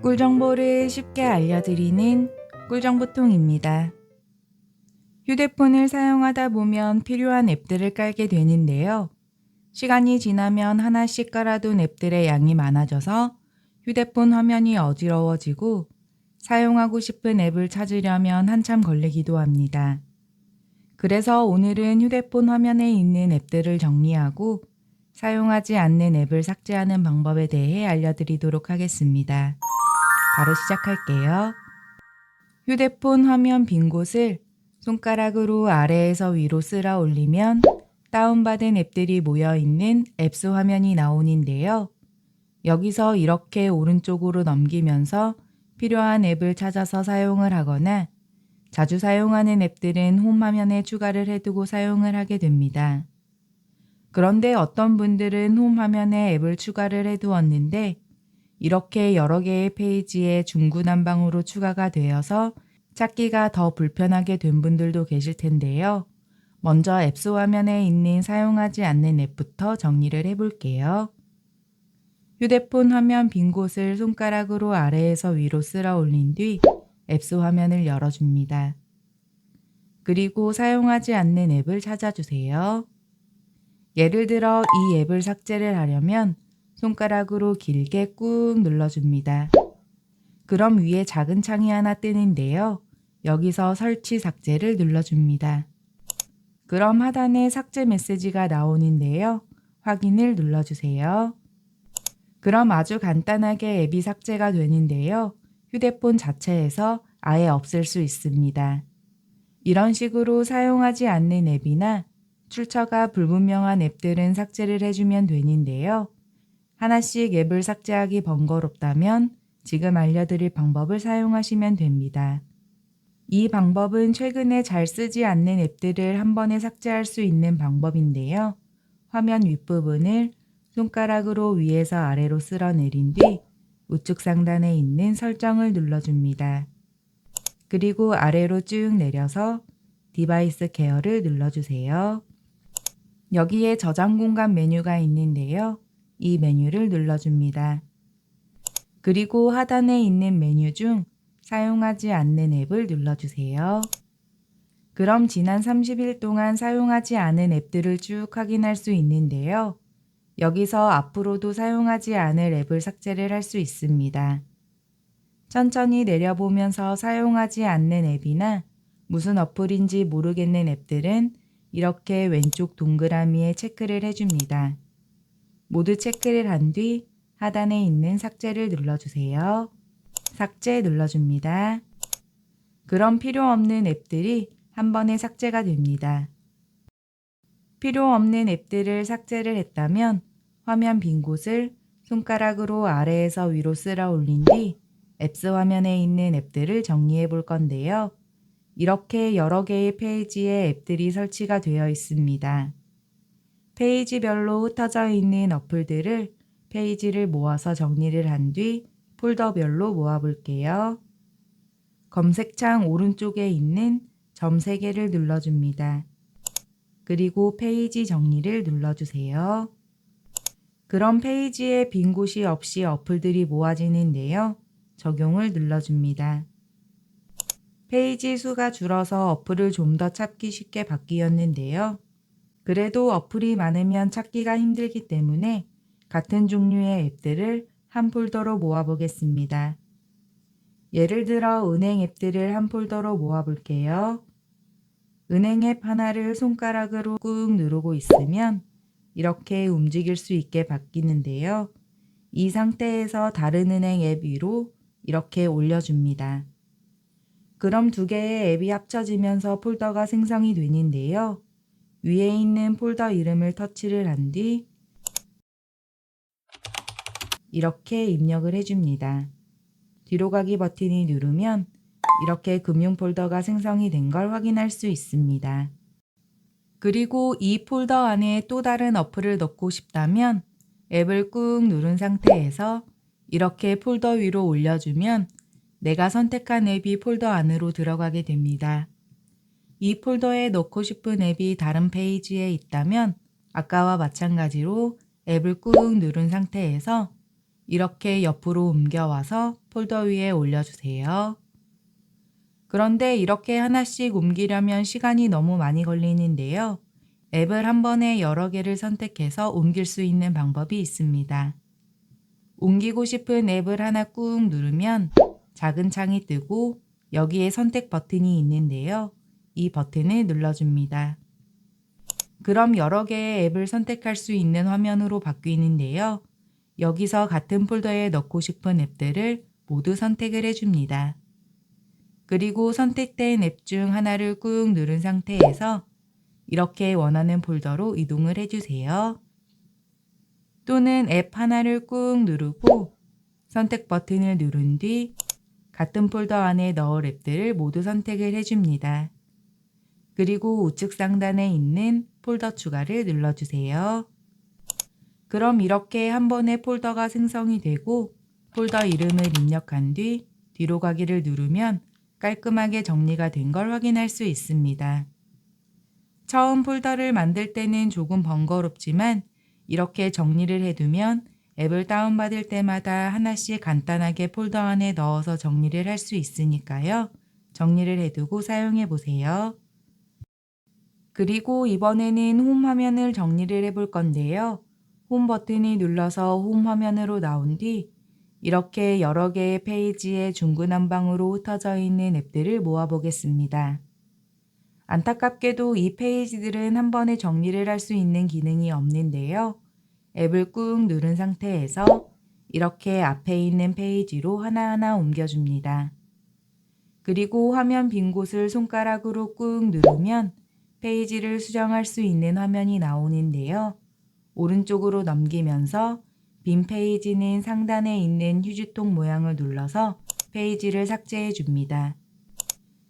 꿀 정보를 쉽게 알려드리는 꿀정보통입니다. 휴대폰을 사용하다 보면 필요한 앱들을 깔게 되는데요. 시간이 지나면 하나씩 깔아둔 앱들의 양이 많아져서 휴대폰 화면이 어지러워지고 사용하고 싶은 앱을 찾으려면 한참 걸리기도 합니다. 그래서 오늘은 휴대폰 화면에 있는 앱들을 정리하고 사용하지 않는 앱을 삭제하는 방법에 대해 알려드리도록 하겠습니다. 바로 시작할게요. 휴대폰 화면 빈 곳을 손가락으로 아래에서 위로 쓸어 올리면 다운받은 앱들이 모여 있는 앱스 화면이 나오는데요. 여기서 이렇게 오른쪽으로 넘기면서 필요한 앱을 찾아서 사용을 하거나 자주 사용하는 앱들은 홈 화면에 추가를 해두고 사용을 하게 됩니다. 그런데 어떤 분들은 홈 화면에 앱을 추가를 해두었는데 이렇게 여러 개의 페이지에 중구난방으로 추가가 되어서 찾기가 더 불편하게 된 분들도 계실 텐데요. 먼저 앱스 화면에 있는 사용하지 않는 앱부터 정리를 해볼게요. 휴대폰 화면 빈 곳을 손가락으로 아래에서 위로 쓸어 올린 뒤 앱스 화면을 열어줍니다. 그리고 사용하지 않는 앱을 찾아주세요. 예를 들어 이 앱을 삭제를 하려면 손가락으로 길게 꾹 눌러줍니다. 그럼 위에 작은 창이 하나 뜨는데요. 여기서 설치 삭제를 눌러줍니다. 그럼 하단에 삭제 메시지가 나오는데요. 확인을 눌러주세요. 그럼 아주 간단하게 앱이 삭제가 되는데요. 휴대폰 자체에서 아예 없앨 수 있습니다. 이런 식으로 사용하지 않는 앱이나 출처가 불분명한 앱들은 삭제를 해주면 되는데요. 하나씩 앱을 삭제하기 번거롭다면 지금 알려드릴 방법을 사용하시면 됩니다. 이 방법은 최근에 잘 쓰지 않는 앱들을 한 번에 삭제할 수 있는 방법인데요. 화면 윗부분을 손가락으로 위에서 아래로 쓸어내린 뒤 우측 상단에 있는 설정을 눌러줍니다. 그리고 아래로 쭉 내려서 디바이스 케어를 눌러주세요. 여기에 저장 공간 메뉴가 있는데요. 이 메뉴를 눌러줍니다. 그리고 하단에 있는 메뉴 중 사용하지 않는 앱을 눌러주세요. 그럼 지난 30일 동안 사용하지 않은 앱들을 쭉 확인할 수 있는데요. 여기서 앞으로도 사용하지 않을 앱을 삭제를 할 수 있습니다. 천천히 내려보면서 사용하지 않는 앱이나 무슨 어플인지 모르겠는 앱들은 이렇게 왼쪽 동그라미에 체크를 해줍니다. 모두 체크를 한 뒤 하단에 있는 삭제를 눌러주세요. 삭제 눌러줍니다. 그럼 필요 없는 앱들이 한 번에 삭제가 됩니다. 필요 없는 앱들을 삭제를 했다면 화면 빈 곳을 손가락으로 아래에서 위로 쓸어 올린 뒤 앱스 화면에 있는 앱들을 정리해 볼 건데요. 이렇게 여러 개의 페이지에 앱들이 설치가 되어 있습니다. 페이지별로 흩어져 있는 어플들을 페이지를 모아서 정리를 한 뒤 폴더별로 모아 볼게요. 검색창 오른쪽에 있는 점 3개를 눌러줍니다. 그리고 페이지 정리를 눌러주세요. 그럼 페이지에 빈 곳이 없이 어플들이 모아지는데요. 적용을 눌러줍니다. 페이지 수가 줄어서 어플을 좀 더 찾기 쉽게 바뀌었는데요. 그래도 어플이 많으면 찾기가 힘들기 때문에 같은 종류의 앱들을 한 폴더로 모아보겠습니다. 예를 들어 은행 앱들을 한 폴더로 모아볼게요. 은행 앱 하나를 손가락으로 꾹 누르고 있으면 이렇게 움직일 수 있게 바뀌는데요. 이 상태에서 다른 은행 앱 위로 이렇게 올려줍니다. 그럼 두 개의 앱이 합쳐지면서 폴더가 생성이 되는데요. 위에 있는 폴더 이름을 터치를 한 뒤 이렇게 입력을 해줍니다. 뒤로 가기 버튼이 누르면 이렇게 금융 폴더가 생성이 된 걸 확인할 수 있습니다. 그리고 이 폴더 안에 또 다른 어플을 넣고 싶다면 앱을 꾹 누른 상태에서 이렇게 폴더 위로 올려주면 내가 선택한 앱이 폴더 안으로 들어가게 됩니다. 이 폴더에 넣고 싶은 앱이 다른 페이지에 있다면 아까와 마찬가지로 앱을 꾹 누른 상태에서 이렇게 옆으로 옮겨와서 폴더 위에 올려주세요. 그런데 이렇게 하나씩 옮기려면 시간이 너무 많이 걸리는데요. 앱을 한 번에 여러 개를 선택해서 옮길 수 있는 방법이 있습니다. 옮기고 싶은 앱을 하나 꾹 누르면 작은 창이 뜨고 여기에 선택 버튼이 있는데요. 이 버튼을 눌러줍니다. 그럼 여러 개의 앱을 선택할 수 있는 화면으로 바뀌는데요. 여기서 같은 폴더에 넣고 싶은 앱들을 모두 선택을 해줍니다. 그리고 선택된 앱 중 하나를 꾹 누른 상태에서 이렇게 원하는 폴더로 이동을 해주세요. 또는 앱 하나를 꾹 누르고 선택 버튼을 누른 뒤 같은 폴더 안에 넣을 앱들을 모두 선택을 해줍니다. 그리고 우측 상단에 있는 폴더 추가를 눌러주세요. 그럼 이렇게 한 번에 폴더가 생성이 되고 폴더 이름을 입력한 뒤 뒤로 가기를 누르면 깔끔하게 정리가 된 걸 확인할 수 있습니다. 처음 폴더를 만들 때는 조금 번거롭지만 이렇게 정리를 해두면 앱을 다운받을 때마다 하나씩 간단하게 폴더 안에 넣어서 정리를 할 수 있으니까요. 정리를 해두고 사용해 보세요. 그리고 이번에는 홈 화면을 정리를 해볼 건데요. 홈 버튼이 눌러서 홈 화면으로 나온 뒤 이렇게 여러 개의 페이지에 중구난방으로 흩어져 있는 앱들을 모아보겠습니다. 안타깝게도 이 페이지들은 한 번에 정리를 할 수 있는 기능이 없는데요. 앱을 꾹 누른 상태에서 이렇게 앞에 있는 페이지로 하나하나 옮겨줍니다. 그리고 화면 빈 곳을 손가락으로 꾹 누르면 페이지를 수정할 수 있는 화면이 나오는데요. 오른쪽으로 넘기면서 빈 페이지는 상단에 있는 휴지통 모양을 눌러서 페이지를 삭제해 줍니다.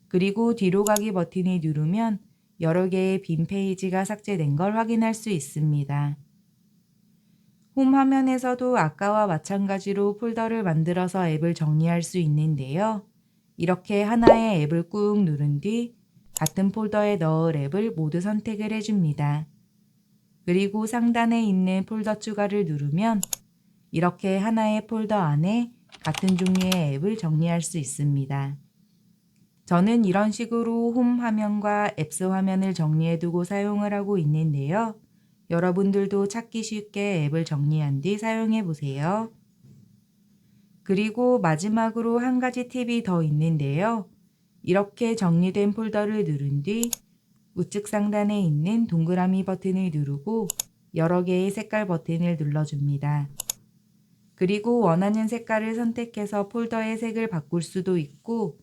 그리고 뒤로 가기 버튼을 누르면 여러 개의 빈 페이지가 삭제된 걸 확인할 수 있습니다. 홈 화면에서도 아까와 마찬가지로 폴더를 만들어서 앱을 정리할 수 있는데요. 이렇게 하나의 앱을 꾹 누른 뒤 같은 폴더에 넣을 앱을 모두 선택을 해줍니다. 그리고 상단에 있는 폴더 추가를 누르면 이렇게 하나의 폴더 안에 같은 종류의 앱을 정리할 수 있습니다. 저는 이런 식으로 홈 화면과 앱스 화면을 정리해두고 사용을 하고 있는데요. 여러분들도 찾기 쉽게 앱을 정리한 뒤 사용해 보세요. 그리고 마지막으로 한 가지 팁이 더 있는데요. 이렇게 정리된 폴더를 누른 뒤 우측 상단에 있는 동그라미 버튼을 누르고 여러 개의 색깔 버튼을 눌러줍니다. 그리고 원하는 색깔을 선택해서 폴더의 색을 바꿀 수도 있고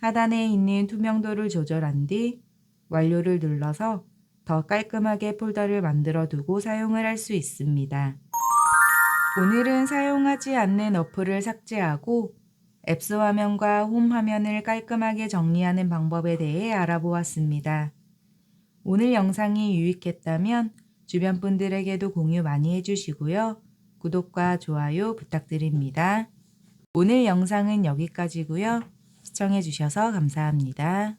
하단에 있는 투명도를 조절한 뒤 완료를 눌러서 더 깔끔하게 폴더를 만들어 두고 사용을 할 수 있습니다. 오늘은 사용하지 않는 어플을 삭제하고 앱스 화면과 홈 화면을 깔끔하게 정리하는 방법에 대해 알아보았습니다. 오늘 영상이 유익했다면 주변 분들에게도 공유 많이 해주시고요. 구독과 좋아요 부탁드립니다. 오늘 영상은 여기까지고요. 시청해주셔서 감사합니다.